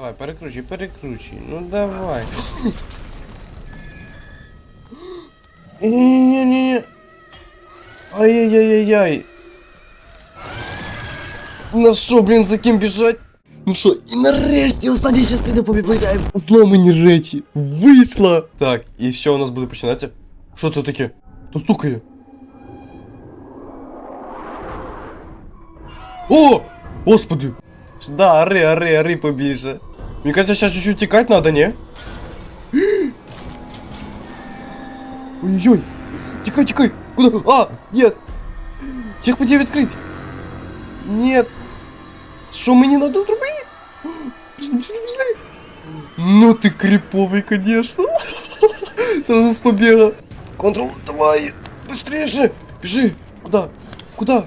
Давай, перекручуй, перекручуй. Ну давай. Ні-ні-ні-ні. Ай-яй-яй-яй-яй. На що, блін, за ким біжать? Ну що, і нарешті остання частина побібледаємо. Зломані речі. Вийшла. Так, і що у нас буде починатися? Що це таке? Хто стукає? О! Господи! Да, ори, ори, ори побільше. Мені кажется, сейчас чуть-чуть тікати надо, не? Ой-ой! Тікай, тікай! Куда? А! Нет! Всех путей відкрить! Нет! Що мені надо зробити? Пішли, пішли, пішли! Ну ты криповый, конечно! Сразу с побега! Контрол, давай! Быстрее! Бежи! Куда? Куда?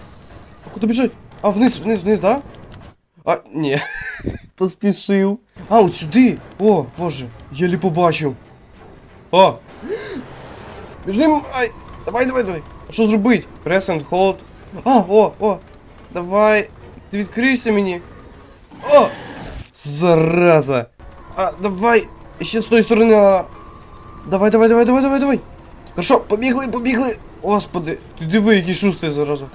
Куда бежать? А, вниз, вниз, вниз, да? А, ні. Поспішив. А, от сюди. О, боже, єлі побачив. О! Біжим! Ай! Давай, давай, давай. А що зробить? Press and hold. А, о, о! Давай. Ти відкрийся мені. О! Зараза! А, давай! Ще з тої сторони. а. Давай, давай, давай, давай, давай, давай. Хорошо, побігли, побігли. Господи, ти диви, який шустий зараза.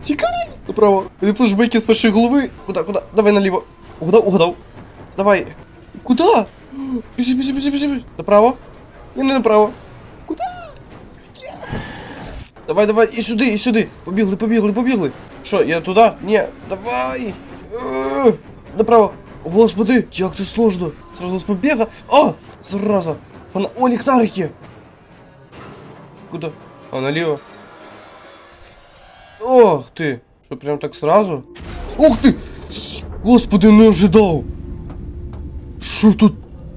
Тікай! Направо. Или флешбеки з першої голови. Куда, куда? Давай наліво. Угадав, угадав. Давай. Куда? Біжи, біжи, біжи, біжи. Направо? Ні, не направо. Куда? Давай, давай, і сюди, і сюди. Побігли, побігли, побігли. Що, я туди? Ні, давай. Е, Направо. Господи, як це сложно. Сразу з побіга. О, зараза. Фана... О, ліхтарики. Куда? А, наліво. Ох ты! Что, прям так сразу? Ух ты! Господи, не ожидав! Що тут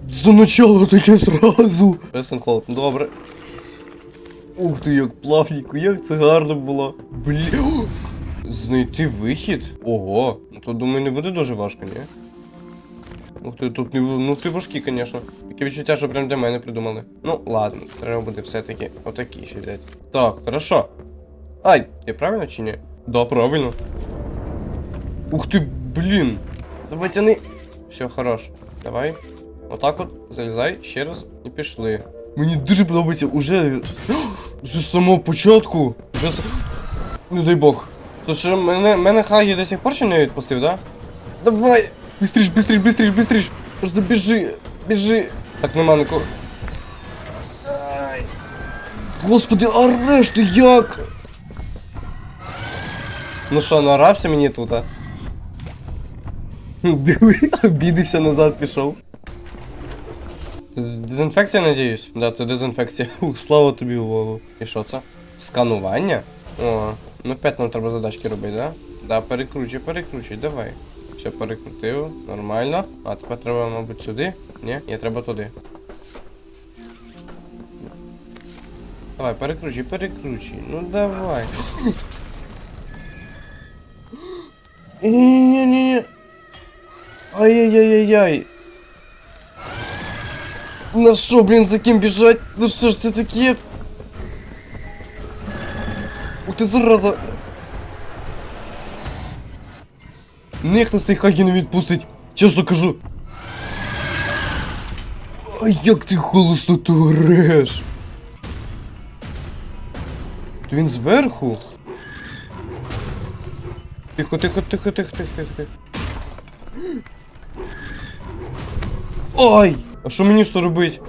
за начало таке сразу? Hold, добре. Ух ти, як плавненько, як це гарно було. Блін. Знайти вихід? Ого. Ну то думаю не буде дуже важко, ні? Ух ти, тут не ну ти важкі, звісно. Таке відчуття, що прям для мене придумали. Ну, ладно, треба буде все-таки отакі ще взяти. Так, хорошо. Ай, я правильно чи ні? Да, правильно. Ух ты, блин. Давай тяни. Все, хорош. Давай. Отак от залізай ще раз і пішли. Мені дуже подобається уже. Вже з самого початку. Вже с... Не дай Бог. То що мене, мене Хагі до сих пор ще не відпустив, да? Давай! Бистріш, бистріш, бистріш, бистріш! Просто біжи, біжи. Так нема нікого. Господи, а решту як? Ну що, наорався мені тут, а? Диви, обідився назад пішов. Дезінфекція, надіюсь? Да, це дезінфекція. Слава тобі Вову. І що це? Сканування? О, ну 5 нам треба задачки робити, да? Да, перекручуй, перекручуй, давай. Все перекрутив, нормально. А тепер треба, мабуть, сюди. Ні, ні, треба туди. Давай, перекручуй, перекручуй. Ну давай. Ні-ні-ні-ні-ні. Ай-яй-яй-яй-яй. На що, блін, за ким біжать? Ну що ж це таке? Ух ти зараза. Ніхто нас цей хагі не відпустить, чесно кажу. А як ти голосно то ореш? Він зверху? Тихо, тихо, тихо, тихо, тихо, тихо, тихо. Ой! А що мені що робить?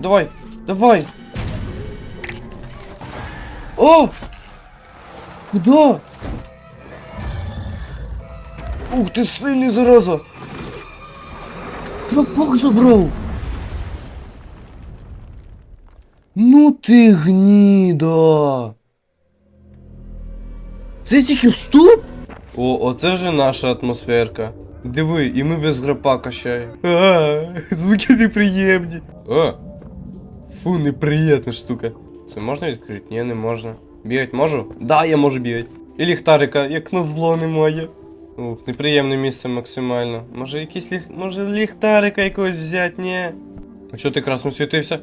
Давай, давай! О! Куда? Ух ти сильний зараза! Крапок забрав! Ну ти гніда! Це тільки вступ? О, оце вже наша атмосферка. Диви, і ми без грапака ще. А, звуки неприємні. О! Фу, неприємна штука. Це можна відкрити? Ні, не можна. Бігать можу? Да, я можу бігати. І ліхтарика, як на зло немає. Ух, неприємне місце максимально. Може якийсь ліх... Може ліхтарика якогось взяти, ні? А чого ти красно світився?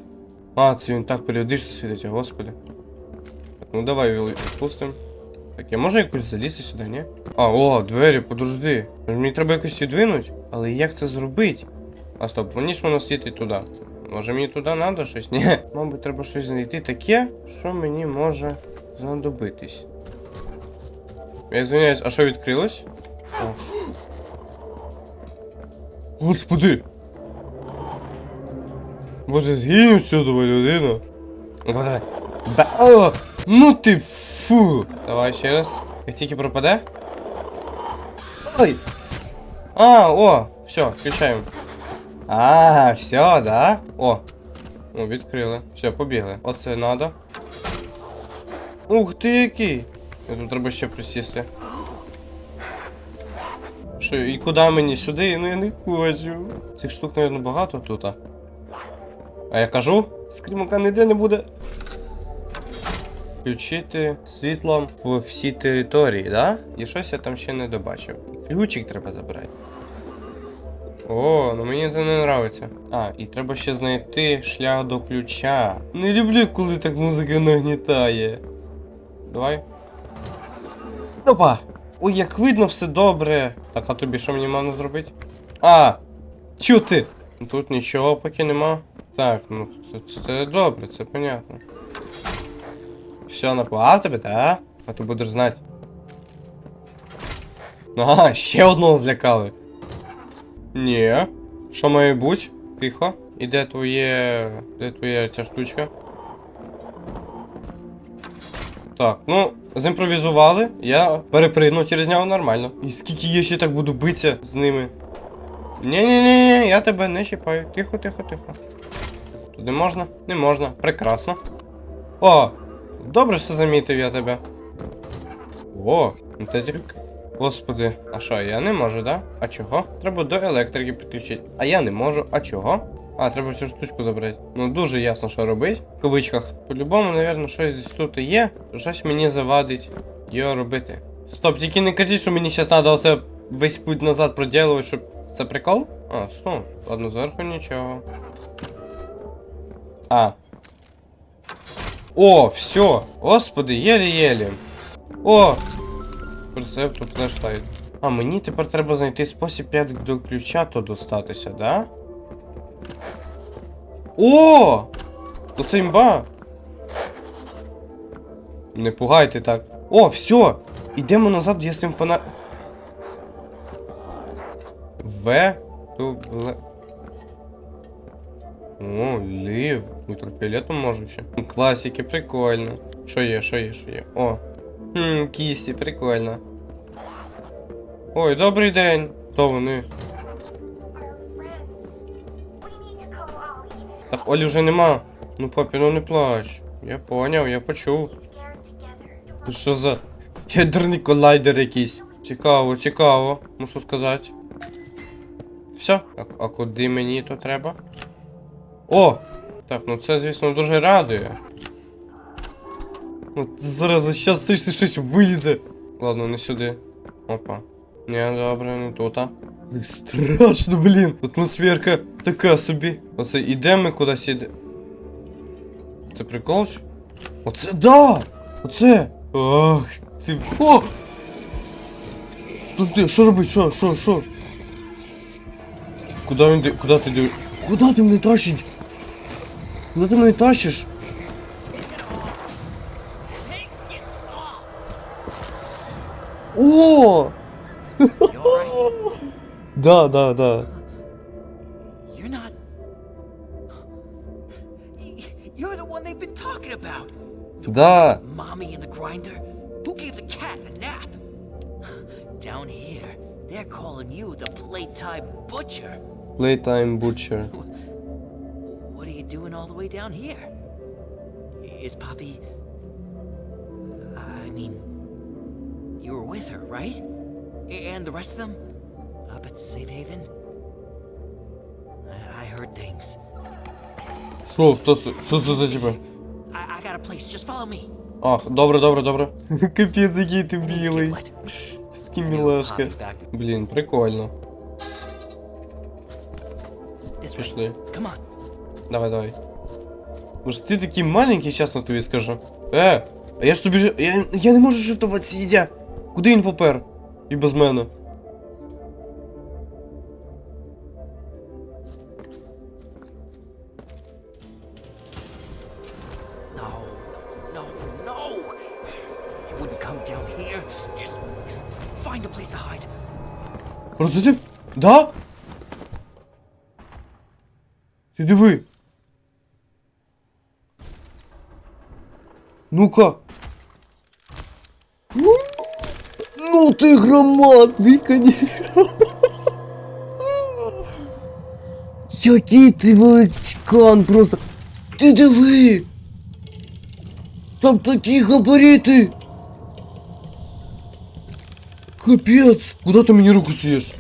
А, це він так періодично світить, господи. Так, ну давай його відпустимо. Так, я можу якось залізти сюди, ні? А, о, двері, подожди. Мені треба якось відвинуть? Але як це зробити? А стоп, вони ж воно світить туди. Може мені туди треба щось? Ні. Мабуть, треба щось знайти таке, що мені може знадобитись. Я звиняюсь, а що відкрилось? О. Господи! Боже, згинь всюди, людина. Ба о, ну ти фу. Давай ще раз. Як тільки пропаде. Ой. А, о, все, включаємо. А, все, да? О. О, відкрили. Все, побігли. Оце надо. Ух ти який. Я Тут треба ще присісти. Що, і куди мені? Сюди? Ну я не хочу. Цих штук, мабуть, багато тут. А А я кажу, скрімака ніде не буде. Включити світло в всі території, да? І щось я там ще не добачив. Ключик треба забрати. О, ну мені це не нравиться. А, і треба ще знайти шлях до ключа. Не люблю, коли так музика нагнітає. Давай. Опа! Ой, як видно, все добре. Так, а тобі що мені мано зробити? А! Чо ти? Тут нічого поки нема. Так, ну це, це добре, це понятно. Все, напугав тебе, так? А ти будеш знати. Ага, ще одного злякали. Ні. Що має бути? Тихо. І де твоє. Де твоя ця штучка? Так, ну, зімпровізували, я перепригну через нього нормально. І скільки я ще так буду битися з ними? Ні-ні-ні, я тебе не чіпаю. Тихо, тихо, тихо. Туди можна? Не можна. Прекрасно. О! Добре, що замітив я тебе. О, ну це. Господи, а що, я не можу, да? А чого? Треба до електрики підключити. А я не можу. А чого? А, треба цю штучку забрати. Ну дуже ясно, що робити. В кавичках. По-любому, напевно, щось десь тут є, щось мені завадить його робити. Стоп, тільки не кажіть, що мені зараз треба оце весь путь назад проділувати, щоб. Це прикол? А, стоп. Ладно, зверху нічого. А. О, все. Господи, єлі-єлі. О! Тут флешлайт. А, мені тепер треба знайти спосіб як до ключа то достатися, да? О! Оце імба! Не пугайте так. О, все! Ідемо назад, я з. В. Дубле. О, лів. Ультрафіолетом можу ще. Класики, прикольно. Що є, що є, що є? О. Хм, кісі, прикольно. Ой, добрий день. Хто вони? Ollie. Так, Олі вже нема. Ну, папі, ну не плач. Я поняв, я почув. Що за ядерний колайдер якийсь? Цікаво, цікаво, мушу сказати. Все. Так, а куди мені то треба? О! Так, ну це, звісно, дуже радує. Ну, зараз щас щось щось вилізе. Ладно, не сюди. Опа. Не, добре, не тут. а. Страшно, блін. Атмосферка така собі. Оце ідемо ми кудись іде. Це прикол? Оце да! Оце! Ах, ти. О! Подожди, що робить? Що, що, що? Куди він ди- Куди ти див... Куди ти мене тащить? Куди ти мене тащиш? О! You alright? Да, да, да. You're not. Y- You're the one they've been talking about. Да. Mommy and the grinder. Who gave the cat a nap? Down here, they're calling you the playtime butcher. Playtime Butcher. What are you doing all the way down here? Is Poppy. I mean, you were with her, right? A- And the rest of them? Up at Safe Haven? I, I heard things. Що, хто це? Що це за тебе? I, I got a place. Just follow me. Ах, добре, добре, добре. Капець, який ти I need to get білий. wet. Такий I know мілашка. Poppy back Блін, прикольно. this way. Пішли. Come on. Давай, давай. Може ти такий маленький, чесно тобі скажу. Е, А я ж тобі ж. Я, я не можу шифтувати сидя. Куди він попер? І без мене. No, no, no! You Ну-ка. Ну ти громадний, конечно. Який ти величкан просто. Ти диви. Там такі габарити. Капець. Куда ти мені руку суєш?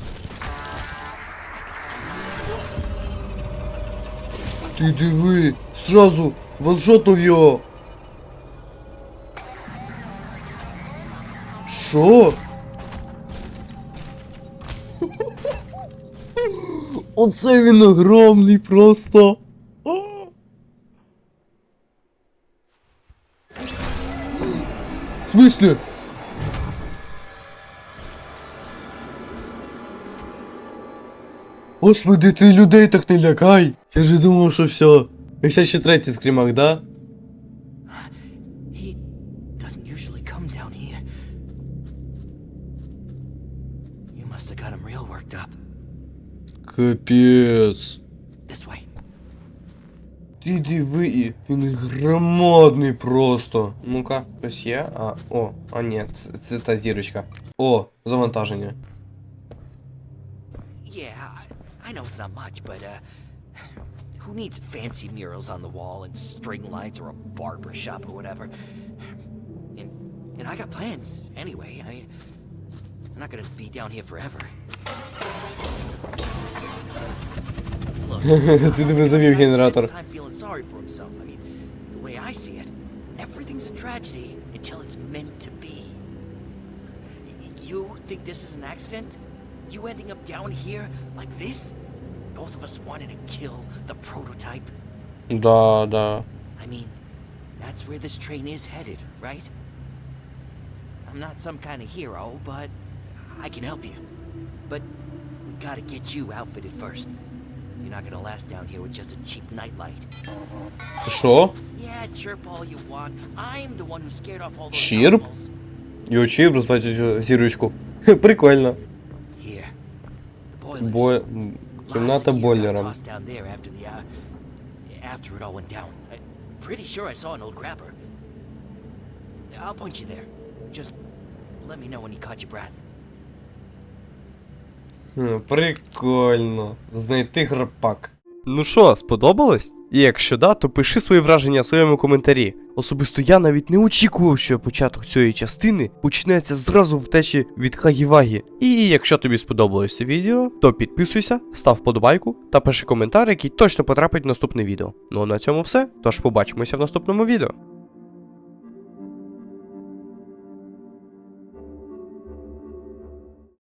Ти диви, сразу ваншотнув його. Що? Оце він огромний просто. А! В смысле? Господи, ти людей так не лякай. Я ж думав, що все. І ще ще третій скрімак, да? He doesn't usually come down here. must have got him real worked up. Капець. This way. Ти диви, він громадний просто. Ну-ка, ось є. А, о, а ні, це, це та зірочка. О, завантаження. Yeah, I, I know it's not much, but uh, who needs fancy murals on the wall and string lights or a barber shop or whatever? And and I got plans anyway. I I'm not gonna be down here forever. Look, Ти диви завів генератор. Time feeling sorry for himself. I mean, the way I see it, everything's a tragedy until it's meant to be. Y- You think this is an accident? You ending up down here like this? Both of us wanted to kill the prototype. Да, да. I mean, that's where this train is headed, right? I'm not some kind of hero, but I can help you. But we gotta get you outfitted first. You're not gonna last down here with just a cheap nightlight. Що? Yeah, chirp all you want. I'm the one who scared off all those Чирп? animals. І очі розвати цю зірочку. Прикольно. Here. The boilers. Бо... Lots Кімната of gear got бойлером. tossed down there after the, uh, after it all went down. I'm pretty sure I saw an old grabber. I'll point you there. Just let me know when you caught your breath. Прикольно. Знайти грапак. Ну що, сподобалось? І якщо да, то пиши свої враження в своєму коментарі. Особисто я навіть не очікував, що початок цієї частини почнеться зразу втечі від Хагівагі. І якщо тобі сподобалось це відео, то підписуйся, став вподобайку та пиши коментар, який точно потрапить в наступне відео. Ну а на цьому все. Тож побачимося в наступному відео.